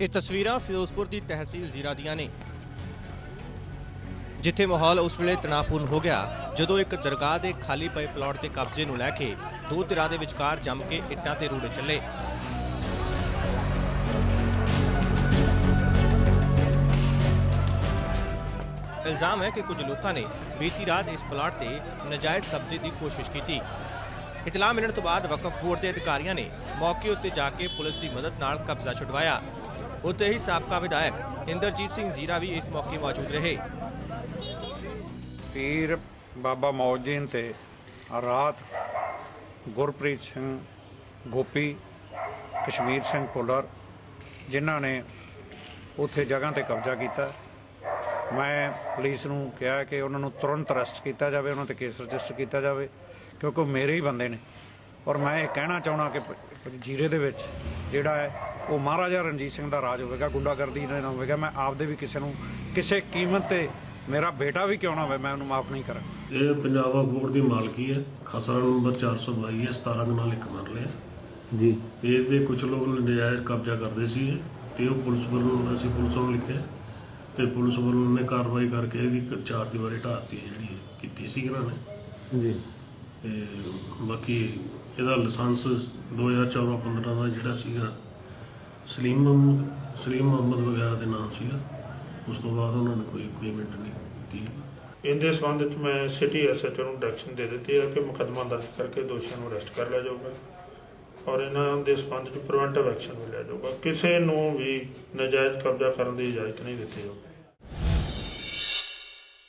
ਇਹ ਤਸਵੀਰਾਂ ਫਿਰੋਜ਼ਪੁਰ ਦੀ ਤਹਿਸੀਲ ਜ਼ੀਰਾ ਦੀਆਂ ਨੇ, ਜਿੱਥੇ ਮਾਹੌਲ ਉਸ ਵੇਲੇ ਤਣਾਅਪੂਰਨ ਹੋ ਗਿਆ, ਜਦੋਂ ਇੱਕ ਦਰਗਾਹ ਦੇ ਖਾਲੀ ਪਏ ਪਲਾਟ ਤੇ ਕਬਜ਼ੇ ਨੂੰ ਲੈ ਕੇ ਦੋ ਧਿਰਾਂ ਦੇ ਵਿਚਕਾਰ ਜੰਮ ਕੇ ਇੱਟਾਂ ਤੇ ਰੂੜੇ ਚੱਲੇ। ਇਲਜ਼ਾਮ ਹੈ ਕਿ ਕੁਝ ਲੋਕਾਂ ਨੇ ਬੀਤੀ ਰਾਤ ਇਸ ਪਲਾਟ ਤੇ ਨਜਾਇਜ਼ ਕਬਜ਼ੇ ਦੀ ਕੋਸ਼ਿਸ਼ ਕੀਤੀ। ਇਤਲਾਹ ਮਿਲਣ ਤੋਂ ਬਾਅਦ ਵਕਫ ਬੋਰਡ ਦੇ ਅਧਿਕਾਰੀਆਂ ਨੇ ਮੌਕੇ ਉੱਤੇ ਜਾ ਕੇ ਪੁਲਿਸ ਦੀ ਮਦਦ ਨਾਲ ਕਬਜ਼ਾ ਛੁਡਵਾਇਆ। ਉੱਥੇ ਹੀ ਸਾਬਕਾ ਵਿਧਾਇਕ ਇੰਦਰਜੀਤ ਸਿੰਘ ਜ਼ੀਰਾ ਵੀ ਇਸ ਮੌਕੇ ਮੌਜੂਦ ਰਹੇ ਪੀਰ ਬਾਬਾ ਮੌਜਦੀਨ ਤੇ ਰਾਤ ਗੁਰਪ੍ਰੀਤ ਸਿੰਘ ਗੋਪੀ ਕਸ਼ਮੀਰ ਸਿੰਘ ਪੁੱਲਰ ਜਿਨ੍ਹਾਂ ਨੇ ਉੱਥੇ ਜਗ੍ਹਾ ਤੇ ਕਬਜ਼ਾ ਕੀਤਾ ਮੈਂ ਪੁਲਿਸ ਨੂੰ ਕਿਹਾ ਕਿ ਉਹਨਾਂ ਨੂੰ ਤੁਰੰਤ ਅਰੈਸਟ ਕੀਤਾ ਜਾਵੇ ਉਹਨਾਂ ਤੇ ਕੇਸ ਰਜਿਸਟਰ ਕੀਤਾ ਜਾਵੇ ਕਿਉਂਕਿ ਉਹ ਮੇਰੇ ਹੀ ਬੰਦੇ ਨੇ ਔਰ ਮੈਂ ਇਹ ਕਹਿਣਾ ਚਾਹਣਾ ਕਿ ਜੀਰੇ ਦੇ ਵਿੱਚ ਜਿਹੜਾ ਹੈ ਉਹ ਮਹਾਰਾਜਾ ਰਣਜੀਤ ਸਿੰਘ ਦਾ ਰਾਜ ਹੋਵੇਗਾ ਗੁੰਡਾਗਰਦੀ ਨਾਲ ਨਾ ਹੋਵੇਗਾ ਮੈਂ ਆਪਦੇ ਵੀ ਕਿਸੇ ਨੂੰ ਕਿਸੇ ਕੀਮਤ ਤੇ ਮੇਰਾ ਬੇਟਾ ਵੀ ਕਿਉਂ ਨਾ ਹੋਵੇ ਮੈਂ ਉਹਨੂੰ ਮਾਫ ਨਹੀਂ ਕਰਾਂ ਇਹ ਪੰਜਾਬ ਬੋਰਡ ਦੀ ਮਾਲਕੀ ਹੈ। ਖਸਰਾ ਨੰਬਰ 422 ਹੈ 17 ਦੇ ਨਾਲ ਇੱਕ ਮਰਲੇ ਜੀ। ਇਹਦੇ ਕੁਝ ਲੋਕ ਨਜਾਇਜ਼ ਕਬਜ਼ਾ ਕਰਦੇ ਸੀ ਤੇ ਉਹ ਪੁਲਿਸ ਵੱਲੋਂ ਅਸੀਂ ਪੁਲਿਸ ਨੂੰ ਲਿਖਿਆ ਤੇ ਪੁਲਿਸ ਵੱਲੋਂ ਨੇ ਕਾਰਵਾਈ ਕਰਕੇ ਇਹਦੀ ਇੱਕ ਚਾਰ ਦੀਵਾਰੀ ਢਾਤੀ ਜਿਹੜੀ ਕੀਤੀ ਸੀ ਇਹਨਾਂ ਨੇ। ਜੀ। ਤੇ ਬਾਕੀ ਇਹਦਾ ਲਾਇਸੈਂਸ 2014-15 ਦਾ ਜਿਹੜਾ ਸੀਗਾ ਸਲੀਮ ਮੁਹੰਮਦ ਸਲੀਮ ਮੁਹੰਮਦ ਵਗੈਰਾ ਦੇ ਨਾਮ ਸੀਗਾ। ਉਸ ਤੋਂ ਬਾਅਦ ਉਹਨਾਂ ਨੇ ਕੋਈ ਪੇਮੈਂਟ ਨਹੀਂ ਕੀਤੀ ਇਹਦੇ ਸੰਬੰਧ ਵਿੱਚ ਮੈਂ ਸਿਟੀ ਐਸਐਚਓ ਨੂੰ ਡਾਇਰੈਕਸ਼ਨ ਦੇ ਦਿੱਤੀ ਹੈ ਕਿ ਮੁਕੱਦਮਾ ਦਰਜ ਕਰਕੇ ਦੋਸ਼ੀਆਂ ਨੂੰ ਅਰੈਸਟ ਕਰ ਲਿਆ ਜਾਊਗਾ ਔਰ ਇਹਨਾਂ ਦੇ ਸੰਬੰਧ ਵਿੱਚ ਪ੍ਰੀਵੈਂਟਿਵ ਐਕਸ਼ਨ ਵੀ ਲਿਆ ਜਾਊਗਾ। ਕਿਸੇ ਨੂੰ ਵੀ ਨਜਾਇਜ਼ ਕਬਜ਼ਾ ਕਰਨ ਦੀ ਇਜਾਜ਼ਤ ਨਹੀਂ ਦਿੱਤੀ ਜਾਊਗੀ।